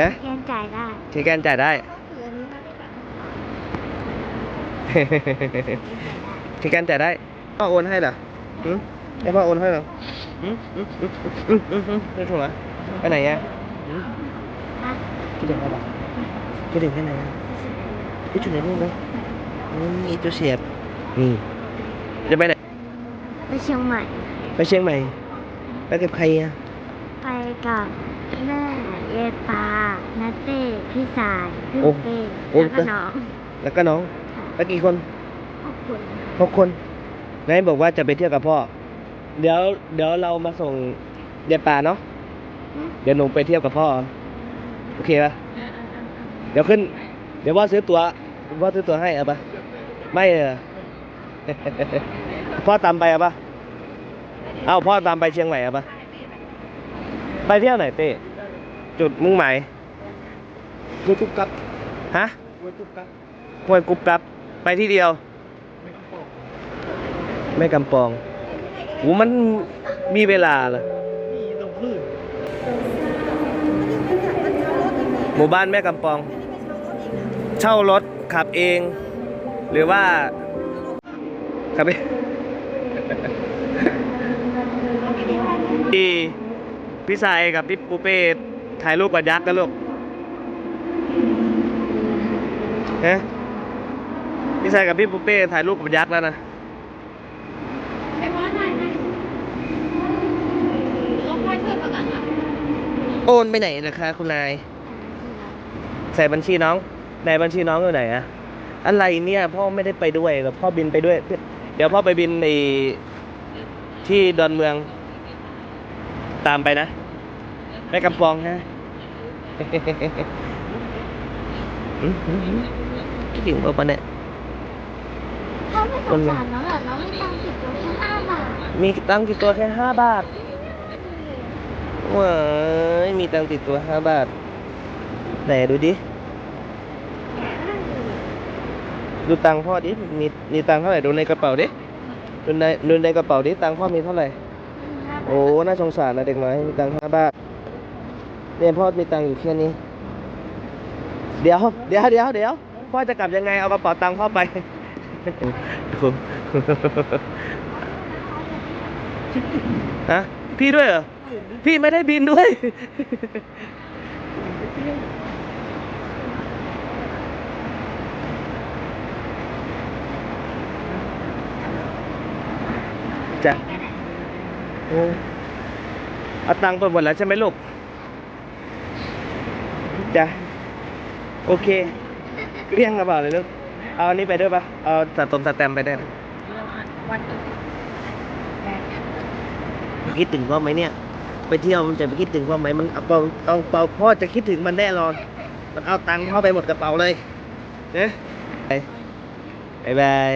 ฮะแกนจ่ายได้ที่แกนจ่ายได้ ที่แกนจ่ายได้พ่อโอนให้เหรอหืมให้พ่อโอนให้เหรอหืมหืมหืมหืมหืมหืมได้ถูกไหมไปไหนอะหืมฮะคิดถึงอะไรคิดถึงแค่ไหนอะคิดถึงไหนลูกนะอืมอีตัวเสียบนี่จะไปไหนไปเชียงใหม่ ไปเชียงใหม่ ไปกับใครอะ ไปกับแม่ เยปานาเต้พี่สายพี่โอ้เป้โอ้แล้วก็น้องแล้วก็น้องไปกี่คนขอบคุณหกคนนายบอกว่าจะไปเที่ยวกับพ่อ เดี๋ยวเดี๋ยวเรามาส่งเดยวป่าเนาะเดี๋ยวหนูไปเที่ยวกับพ่อโอเคปะเดี๋ยวขึ้น เดี๋ยวว่าซื้อตัว๋วว่าซื้อตั๋วให้เอาปะไม่เออ พ่อตามไปเอาปะเอาพ่อตามไปเชียงใหม่เอาปะไปเที่ยวไหนเต้ จุดมุ่งหมายกูตุ๊บกับฮะกูตุ๊บกับห้วยกุ๊บกับไปที่เดียว ไม่กำปองแม่กำปองหูมันมีเวลาเหรอนี่ตรงพื้นหมู่บ้านแม่กำปอง เช่ารถขับเอง หรือว่าขับเองพี่พี่สายกับพี่ปูเป้ ถ่ายรูปกับยักษ์กันลูกฮะพี่สายกับพี่ปูเป้ถ่ายรูปกับยักษ์แล้วนะโอนไปไหนนะคะ คุณนาย ใส่บัญชีน้องในบัญชีน้องอยู่ไหนอะอะไรเนี่ยพ่อไม่ได้ไปด้วยหรอพ่อบินไปด้วย เดี๋ยวพ่อไปบินในที่ดอนเมือง ตามไปนะ แม่กำปองฮะอืมอืมอืมคิดถึงพ่อปะเนี่ยพ่อไม่สงสารน้องเหรอน้องไม่ตังค์ติดตัวแค่ห้าบาทมีตังค์ติดตัวแค่ห้าบาทว้ายมีตังค์ติดตัวห้าบาทไหนดูดิ ดูตังค์พ่อดิ มีมีตังค์เท่าไหร่ดูในกระเป๋าดิ ดูในดูในกระเป๋าดิ ตังค์พ่อมีเท่าไหร่ โอ้ น่าสงสารนะเด็กน้อยมีตังค์ห้าบาท เนี่ยพ่อมีตังค์อยู่แค่นี้ เดี๋ยว เดี๋ยวเดี๋ยวเดี๋ยวพ่อจะกลับยังไง เอากระเป๋าตังค์พ่อไปดูฮะพี่ด้วยเหรอ พี่ไม่ได้บินด้วย จ้ะ โอ้เอาตังค์ไปหมดแล้วใช่ไหมลูก จ้ะโอเคเกลี้ยงกระเป๋าเลยลูกเอาอันนี้ไปด้วยปะเอาสตมสแตมป์ไปด้วยนะคิดถึงพ่อไหมเนี่ย ไปเที่ยวมันจะไปคิดถึงพ่อไหมมันเอาเปาเอาเปาพ่อจะคิดถึงมันแน่นอน มันเอาตังค์พ่อไปหมดกระเป๋าเลยเนี่ยบายบาย